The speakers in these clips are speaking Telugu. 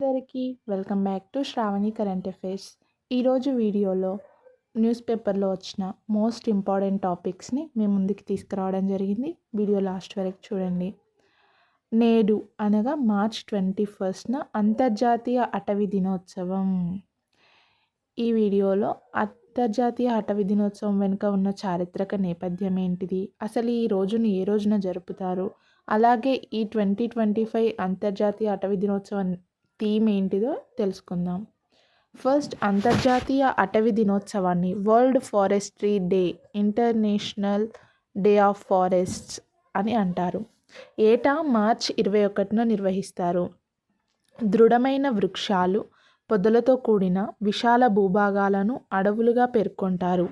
అందరికీ welcome back to Shravani current affairs. ఈరోజు వీడియోలో న్యూస్ పేపర్లో వచ్చిన మోస్ట్ ఇంపార్టెంట్ టాపిక్స్ని మేము ముందుకు తీసుకురావడం జరిగింది. వీడియో లాస్ట్ వరకు చూడండి. నేడు అనగా మార్చ్ ట్వంటీ ఫస్ట్న అంతర్జాతీయ అటవీ దినోత్సవం. ఈ వీడియోలో అంతర్జాతీయ అటవీ దినోత్సవం వెనుక ఉన్న చారిత్రక నేపథ్యం ఏంటిది? అసలు ఈ రోజును ఏ రోజున జరుపుతారు? అలాగే ఈ ట్వంటీ ట్వంటీ ఫైవ్ అంతర్జాతీయ అటవీ దినోత్సవం థీమ్ ఏంటిదో తెలుసుకుందాం. ఫస్ట్ అంతర్జాతీయ అటవీ దినోత్సవాన్ని world forestry day international day of forests అని అంటారు. ఏటా మార్చ్ ఇరవై ఒకటిన నిర్వహిస్తారు. దృఢమైన వృక్షాలు పొదలతో కూడిన విశాల భూభాగాలను అడవులుగా పేర్కొంటారు.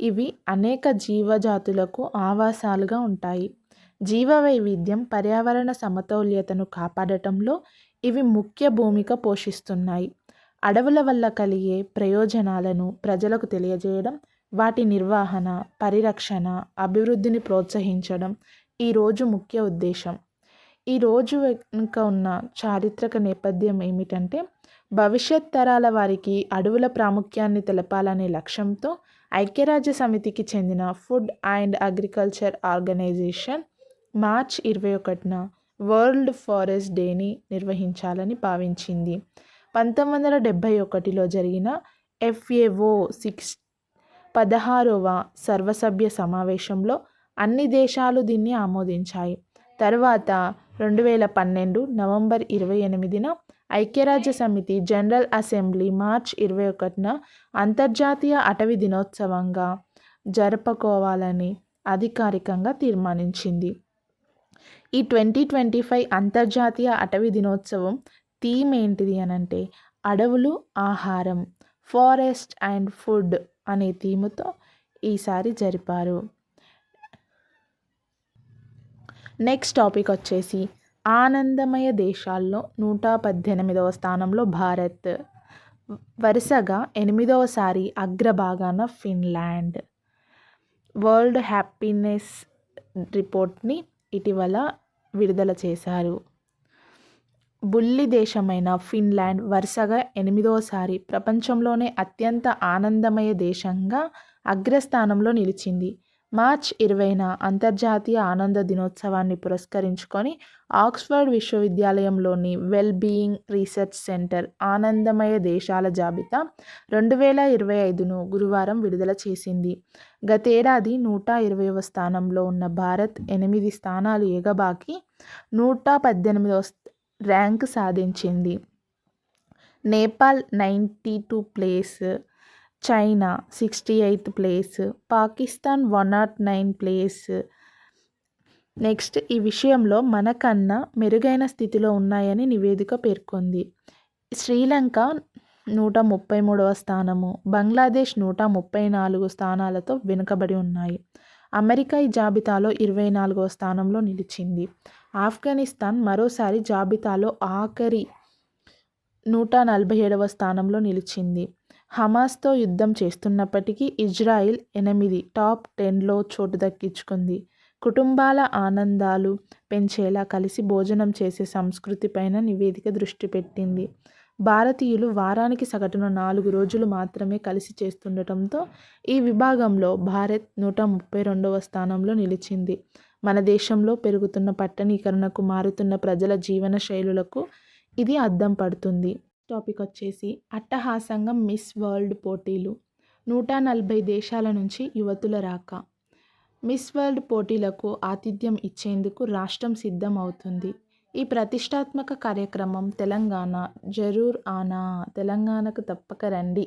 ఇవి అనేక జీవజాతులకు ఆవాసాలుగా ఉంటాయి. జీవవైవిధ్యం పర్యావరణ సమతౌల్యతను కాపాడటంలో ఇవి ముఖ్య భూమిక పోషిస్తున్నాయి. అడవుల వల్ల కలిగే ప్రయోజనాలను ప్రజలకు తెలియజేయడం వాటి నిర్వహణ పరిరక్షణ అభివృద్ధిని ప్రోత్సహించడం ఈరోజు ముఖ్య ఉద్దేశం. ఈరోజు వెనుక ఉన్న చారిత్రక నేపథ్యం ఏమిటంటే భవిష్యత్ తరాల వారికి అడవుల ప్రాముఖ్యాన్ని తెలపాలనే లక్ష్యంతో ఐక్యరాజ్య సమితికి చెందిన food and agriculture organisation March ఇరవై ఒకటిన వరల్డ్ ఫారెస్ట్ డేని నిర్వహించాలని భావించింది. పంతొమ్మిది వందల డెబ్భై ఒకటిలో జరిగిన ఎఫ్ఏఓ సిక్స్ పదహారవ సర్వసభ్య సమావేశంలో అన్ని దేశాలు దీన్ని ఆమోదించాయి. తర్వాత రెండు వేల పన్నెండు నవంబర్ ఇరవై ఎనిమిదిన ఐక్యరాజ్య సమితి జనరల్ అసెంబ్లీ మార్చ్ ఇరవై ఒకటిన అంతర్జాతీయ అటవీ దినోత్సవంగా జరుపుకోవాలని అధికారికంగా తీర్మానించింది. ఈ ట్వంటీ ట్వంటీ ఫైవ్ అంతర్జాతీయ అటవీ దినోత్సవం థీమ్ ఏంటిది అని అంటే అడవులు ఆహారం ఫారెస్ట్ అండ్ ఫుడ్ అనే థీముతో ఈసారి జరిపారు. నెక్స్ట్ టాపిక్ వచ్చేసి ఆనందమయ దేశాల్లో నూట పద్దెనిమిదవ స్థానంలో భారత్. వరుసగా ఎనిమిదవసారి అగ్రభాగాన ఫిన్లాండ్. వరల్డ్ హ్యాపీనెస్ రిపోర్ట్ని ఇటీవల విడుదల చేశారు. బుల్లి దేశమైన ఫిన్లాండ్ వరుసగా ఎనిమిదోసారి ప్రపంచంలోనే అత్యంత ఆనందమయ దేశంగా అగ్రస్థానంలో నిలిచింది. మార్చ్ ఇరవైన అంతర్జాతీయ ఆనంద దినోత్సవాన్ని పురస్కరించుకొని ఆక్స్ఫర్డ్ విశ్వవిద్యాలయంలోని వెల్ బీయింగ్ రీసెర్చ్ సెంటర్ ఆనందమయ దేశాల జాబితా రెండు వేల ఇరవై ఐదును గురువారం విడుదల చేసింది. గతేడాది నూట ఇరవైవ స్థానంలో ఉన్న భారత్ ఎనిమిది స్థానాలు ఎగబాకి నూట పద్దెనిమిదవ ర్యాంక్ సాధించింది. Nepal ninety two place China sixty eighth place Pakistan one nought nine place. Next ఈ విషయంలో మనకన్నా మెరుగైన స్థితిలో ఉన్నాయని నివేదిక పేర్కొంది. శ్రీలంక నూట ముప్పై మూడవ స్థానము బంగ్లాదేశ్ నూట ముప్పై నాలుగు స్థానాలతో వెనుకబడి ఉన్నాయి. అమెరికా ఈ జాబితాలో ఇరవై నాలుగవ స్థానంలో నిలిచింది. ఆఫ్ఘనిస్తాన్ మరోసారి జాబితాలో ఆఖరి నూట నలభై ఏడవ స్థానంలో నిలిచింది. హమాస్తో యుద్ధం చేస్తున్నప్పటికీ ఇజ్రాయిల్ ఎనిమిది టాప్ టెన్లో చోటు దక్కించుకుంది. కుటుంబాల ఆనందాలు పెంచేలా కలిసి భోజనం చేసే సంస్కృతిపైన నివేదిక దృష్టి పెట్టింది. భారతీయులు వారానికి సగటున నాలుగు రోజులు మాత్రమే కలిసి చేస్తుండటంతో ఈ విభాగంలో భారత్ నూట ముప్పై రెండవ స్థానంలో నిలిచింది. మన దేశంలో పెరుగుతున్న పట్టణీకరణకు మారుతున్న ప్రజల జీవన శైలులకు ఇది అద్దం పడుతుంది. టాపిక్ వచ్చేసి అట్టహాసంగా మిస్ వరల్డ్ పోటీలు. నూట నలభై దేశాల నుంచి యువతుల రాక. మిస్ వరల్డ్ పోటీలకు ఆతిథ్యం ఇచ్చేందుకు రాష్ట్రం సిద్ధం అవుతుంది ఈ ప్రతిష్టాత్మక కార్యక్రమం తెలంగాణ జరూర్ ఆనా తెలంగాణకు తప్పక రండి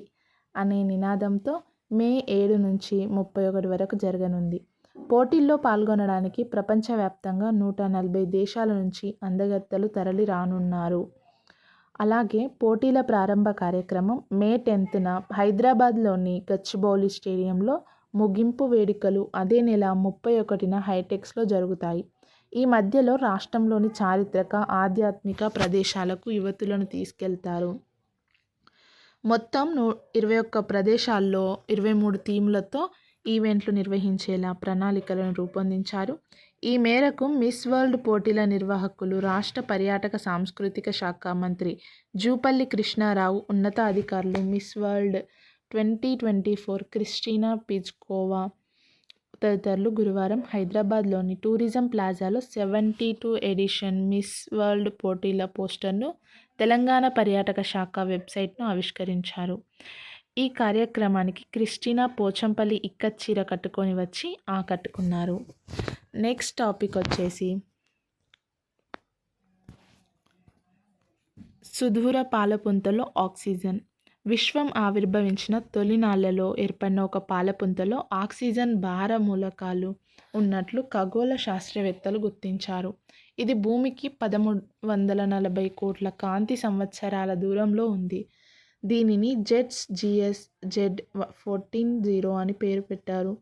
అనే నినాదంతో మే ఏడు నుంచి ముప్పై ఒకటి వరకు జరగనుంది. పోటీల్లో పాల్గొనడానికి ప్రపంచవ్యాప్తంగా నూట నలభై దేశాల నుంచి అందగత్తలు తరలి రానున్నారు అలాగే పోటీల ప్రారంభ కార్యక్రమం మే టెన్త్న హైదరాబాద్లోని గచ్చిబౌలి స్టేడియంలో ముగింపు వేడుకలు అదే నెల ముప్పై ఒకటిన హైటెక్స్లో జరుగుతాయి. ఈ మధ్యలో రాష్ట్రంలోని చారిత్రక ఆధ్యాత్మిక ప్రదేశాలకు యువతులను తీసుకెళ్తారు. మొత్తం నూ ఇరవై ఒక్క ప్రదేశాల్లో ఇరవై మూడు థీమ్లతో ఈవెంట్లు నిర్వహించేలా ప్రణాళికలను రూపొందించారు. ఈ మేరకు మిస్ వరల్డ్ పోటీల నిర్వాహకులు రాష్ట్ర పర్యాటక సాంస్కృతిక శాఖ మంత్రి జూపల్లి కృష్ణారావు ఉన్నతాధికారులు Miss World twenty twenty four Kristina Pyszkova తదితరులు గురువారం హైదరాబాద్లోని tourism ప్లాజాలో seventy two edition Miss World పోటీల పోస్టర్ను తెలంగాణ పర్యాటక శాఖ వెబ్సైట్ను ఆవిష్కరించారు. ఈ కార్యక్రమానికి క్రిస్టినా పోచంపల్లి ఇక్కత్ చీర కట్టుకొని వచ్చి ఆకట్టుకున్నారు నెక్స్ట్ టాపిక్ వచ్చేసి సుదూర పాలపుంతలో ఆక్సిజన్. విశ్వం ఆవిర్భవించిన తొలినాళ్ళలో ఏర్పడిన ఒక పాలపుంతలో ఆక్సిజన్ భార మూలకాలు ఉన్నట్లు ఖగోళ శాస్త్రవేత్తలు గుర్తించారు. ఇది భూమికి పదమూడు వందల నలభై కోట్ల కాంతి సంవత్సరాల దూరంలో ఉంది. దీనిని JADES GS Z fourteen zero అని పేరు పెట్టారు.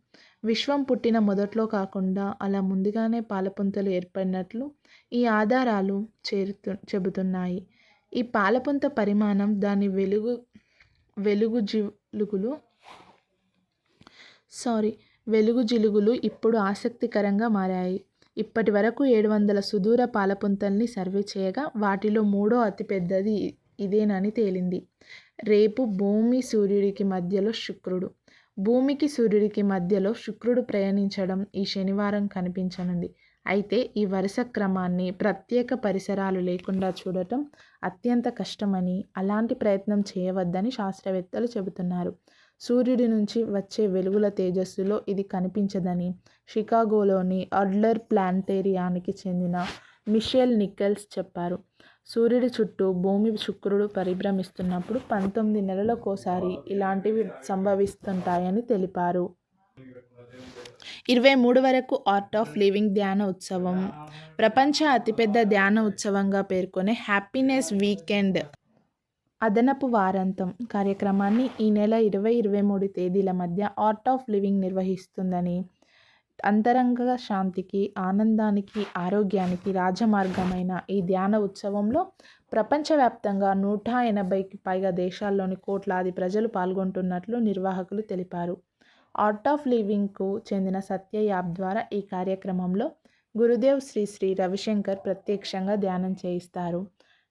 విశ్వం పుట్టిన మొదట్లో కాకుండా అలా ముందుగానే పాలపుంతలు ఏర్పడినట్లు ఈ ఆధారాలు చేరుతు చెబుతున్నాయి. ఈ పాలపుంత పరిమాణం దాని వెలుగు వెలుగు జిలుగులు సారీ వెలుగు జిలుగులు ఇప్పుడు ఆసక్తికరంగా మారాయి. ఇప్పటి వరకు ఏడు వందల సుదూర పాలపుంతల్ని సర్వే చేయగా వాటిలో మూడో అతిపెద్దది ఇదేనని తేలింది. రేపు భూమి సూర్యుడికి మధ్యలో శుక్రుడు. భూమికి సూర్యుడికి మధ్యలో శుక్రుడు ప్రయాణించడం ఈ శనివారం కనిపించనుంది. అయితే ఈ వరుస క్రమాన్ని ప్రత్యేక పరిసరాలు లేకుండా చూడటం అత్యంత కష్టమని అలాంటి ప్రయత్నం చేయవద్దని శాస్త్రవేత్తలు చెబుతున్నారు. సూర్యుడి నుంచి వచ్చే వెలుగుల తేజస్సులో ఇది కనిపించదని షికాగోలోని అడ్లర్ ప్లాంటేరియానికి చెందిన మిషెల్ నికెల్స్ చెప్పారు. సూర్యుడి చుట్టూ భూమి శుక్రుడు పరిభ్రమిస్తున్నప్పుడు పంతొమ్మిది నెలలకోసారి ఇలాంటివి సంభవిస్తుంటాయని తెలిపారు. ఇరవై మూడు వరకు ఆర్ట్ ఆఫ్ లివింగ్ ధ్యాన ఉత్సవం. ప్రపంచ అతిపెద్ద ధ్యాన ఉత్సవంగా పేర్కొనే హ్యాపీనెస్ వీకెండ్ అదనపు వారాంతం కార్యక్రమాన్ని ఈ నెల ఇరవై ఇరవై మూడు తేదీల మధ్య ఆర్ట్ ఆఫ్ లివింగ్ నిర్వహిస్తుందని అంతరంగ శాంతికి ఆనందానికి ఆరోగ్యానికి రాజమార్గమైన ఈ ధ్యాన ఉత్సవంలో ప్రపంచవ్యాప్తంగా నూట ఎనభైకి పైగా దేశాల్లోని కోట్లాది ప్రజలు పాల్గొంటున్నట్లు నిర్వాహకులు తెలిపారు. ఆర్ట్ ఆఫ్ లివింగ్కు చెందిన సత్య యాప్ ద్వారా ఈ కార్యక్రమంలో గురుదేవ్ శ్రీ శ్రీ రవిశంకర్ ప్రత్యక్షంగా ధ్యానం చేయిస్తారు.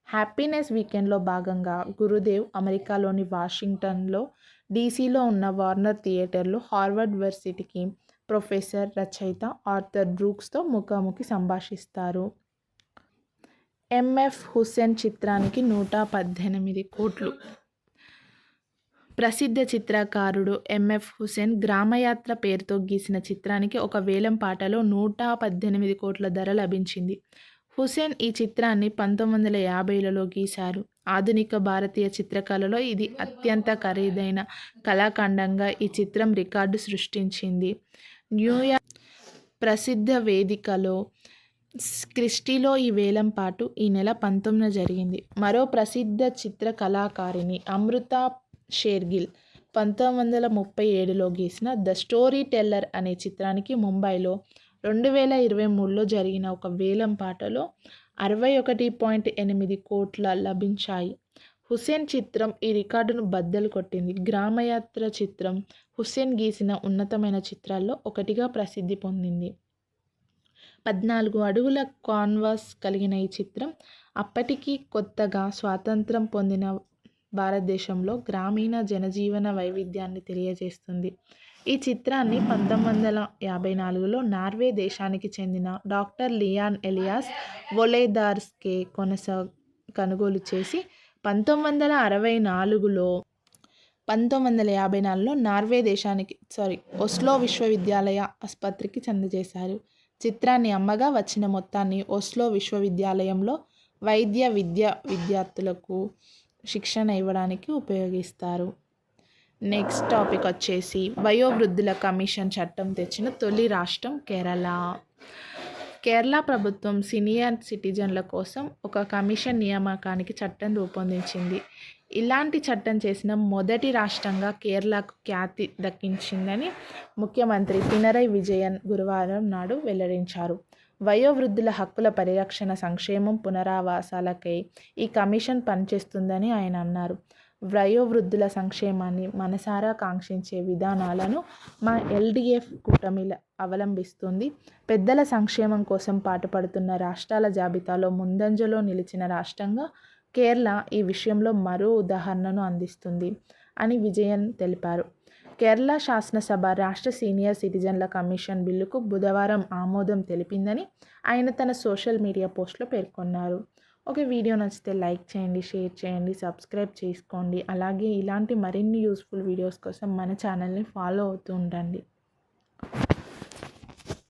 హ్యాపీనెస్ వీకెండ్లో భాగంగా గురుదేవ్ అమెరికాలోని వాషింగ్టన్లో డీసీలో ఉన్న వార్నర్ థియేటర్లో హార్వర్డ్ యూనివర్సిటీకి ప్రొఫెసర్ రచయిత ఆర్థర్ బ్రూక్స్తో ముఖాముఖి సంభాషిస్తారు. ఎంఎఫ్ హుస్సేన్ చిత్రానికి నూట పద్దెనిమిది కోట్లు. ప్రసిద్ధ చిత్రకారుడు ఎంఎఫ్ హుసేన్ గ్రామయాత్ర పేరుతో గీసిన చిత్రానికి ఒక వేలం పాటలో నూట పద్దెనిమిది కోట్ల ధర లభించింది. హుసేన్ ఈ చిత్రాన్ని పంతొమ్మిది వందల యాభైలలో గీశారు. ఆధునిక భారతీయ చిత్రకళలో ఇది అత్యంత ఖరీదైన కళాఖండంగా ఈ చిత్రం రికార్డు సృష్టించింది. న్యూయార్క్ ప్రసిద్ధ వేదికలో క్రిస్టీలో ఈ వేలం పాటు ఈ నెల పంతొమ్మిదిన జరిగింది. మరో ప్రసిద్ధ చిత్ర కళాకారిణి అమృత షేర్గిల్ పంతొమ్మిది వందల ముప్పై ఏడులో గీసిన ద స్టోరీ టెల్లర్ అనే చిత్రానికి ముంబైలో రెండు వేల ఇరవై మూడులో జరిగిన ఒక వేలం పాటలో అరవై ఒకటి పాయింట్ ఎనిమిది కోట్ల లభించాయి. హుసేన్ చిత్రం ఈ రికార్డును బద్దలు కొట్టింది. గ్రామయాత్ర చిత్రం హుస్సేన్ గీసిన ఉన్నతమైన చిత్రాల్లో ఒకటిగా ప్రసిద్ధి పొందింది. పద్నాలుగు అడుగుల కాన్వాస్ కలిగిన ఈ చిత్రం అప్పటికి కొత్తగా స్వాతంత్రం పొందిన భారతదేశంలో గ్రామీణ జనజీవన వైవిధ్యాన్ని తెలియజేస్తుంది. ఈ చిత్రాన్ని పంతొమ్మిది వందల యాభై నాలుగులో నార్వే దేశానికి చెందిన డాక్టర్ లియాన్ ఎలియాస్ వొలేదార్స్కే కొనసా కొనుగోలు చేసి పంతొమ్మిది వందల అరవై నాలుగులో పంతొమ్మిది వందల యాభై నాలుగులో నార్వే దేశానికి సారీ ఒస్లో విశ్వవిద్యాలయ ఆసుపత్రికి చెందజేశారు. చిత్రాన్ని అమ్మగా వచ్చిన మొత్తాన్ని ఒస్లో విశ్వవిద్యాలయంలో వైద్య విద్య విద్యార్థులకు శిక్షణ ఇవ్వడానికి ఉపయోగిస్తారు. నెక్స్ట్ టాపిక్ వచ్చేసి వయోవృద్ధుల కమిషన్ చట్టం తెచ్చిన తొలి రాష్ట్రం కేరళ. కేరళ ప్రభుత్వం సీనియర్ సిటిజన్ల కోసం ఒక కమిషన్ నియామకానికి చట్టం రూపొందించింది. ఇలాంటి చట్టం చేసిన మొదటి రాష్ట్రంగా కేరళకు ఖ్యాతి దక్కించిందని ముఖ్యమంత్రి పినరై విజయన్ గురువారం నాడు వెల్లడించారు. వయోవృద్ధుల హక్కుల పరిరక్షణ సంక్షేమం పునరావాసాలకై ఈ కమిషన్ పనిచేస్తుందని ఆయన అన్నారు. వయోవృద్ధుల సంక్షేమాన్ని మనసారా కాంక్షించే విధానాలను మా ఎల్డిఎఫ్ కూటమిల అవలంబిస్తుంది. పెద్దల సంక్షేమం కోసం పాటుపడుతున్న రాష్ట్రాల జాబితాలో ముందంజలో నిలిచిన రాష్ట్రంగా కేరళ ఈ విషయంలో మరో ఉదాహరణను అందిస్తుంది అని విజయన్ తెలిపారు. కేరళ శాసనసభ రాష్ట్ర సీనియర్ సిటిజన్ల కమిషన్ బిల్లుకు బుధవారం ఆమోదం తెలిపిందని ఆయన తన సోషల్ మీడియా పోస్ట్లో పేర్కొన్నారు. ఒక వీడియో నచ్చితే లైక్ చేయండి షేర్ చేయండి సబ్స్క్రైబ్ చేసుకోండి. అలాగే ఇలాంటి మరిన్ని యూస్ఫుల్ వీడియోస్ కోసం మన ఛానల్ని ఫాలో అవుతూ ఉండండి.